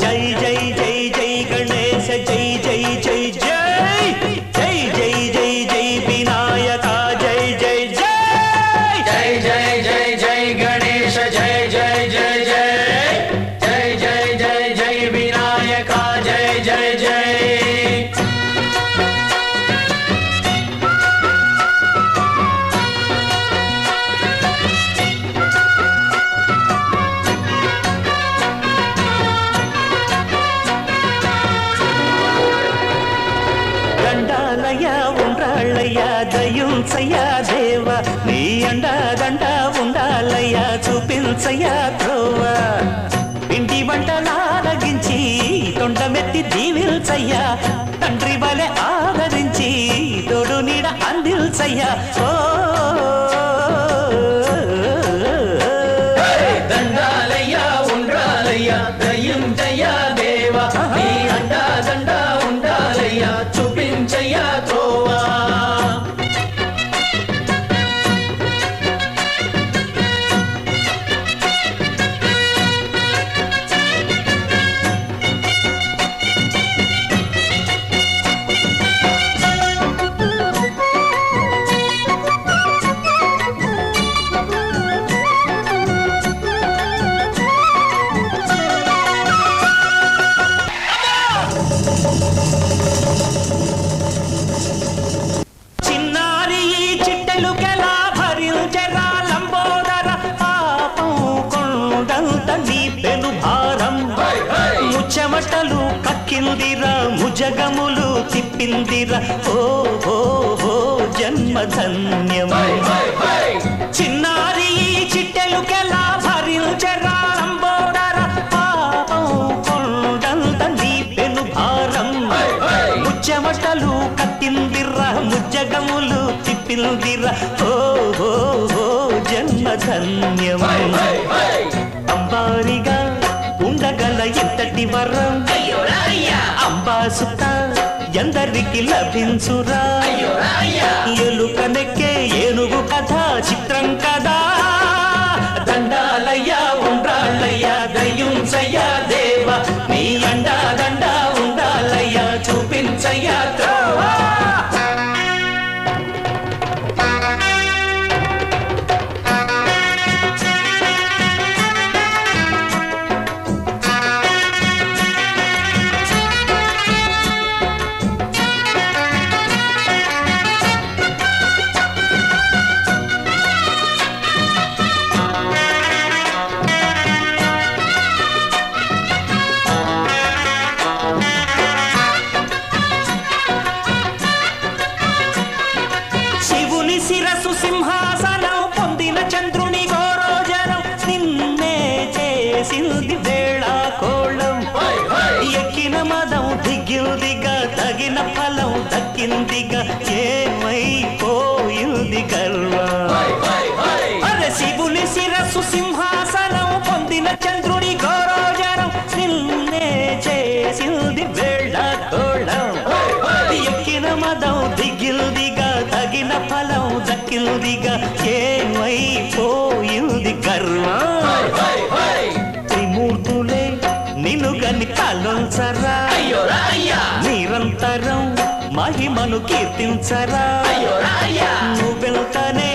जय जय जय ఉండాలయ్య దయుంచయ్య దేవ. నీ అండ దండ ఉండాలయ్య చూపించయ్య త్రోవ. ఇంటి వంటలారగించి తొండమెత్తి దీవిల్చయ్యా తండ్రి వలె ఆదరించి తోడు నీడ అందిల్చయ్యా ఓ భారం ముచ్చమటలు కక్కిందిరా ముజగములు తిప్పిందిరా. ఓ ఓ ఓ జన్మధన్యం. చిన్నారి చిట్టెలుకెలా భరించెరా లంబోదర పాపం కొండంత నీ పెను భారం. ముచ్చమటలు కత్తిందిర్రా ముజ్జగములు తిప్పిందిర్రా ఓ ఓ ఓ జన్మధన్యం. అంబారిగా ఎంతటి వరం. అంబాసుత ఎందరికి లభించురా. ఏనుగు కథ చిత్రం కదా. శిరసు సింహాసనం పొందిన చంద్రుని గోరోజనం. నిన్నే చేసింది వేళ కోళం ఎక్కిన మదం దిగిందిగా తగిన ఫలం దక్కిందిగా ఏమైపోయింది గర్వం అరే శివుని శిరస్సు సింహాసనం పొందిన చంద్రుని గౌరవజనం నిన్నే చేసింది ఏమైపోయింది కర్మ? త్రిమూర్తులే నిలుగని తలొంచరా? నిరంతరం మహిమను కీర్తించరా? నువ్వెళ్తానే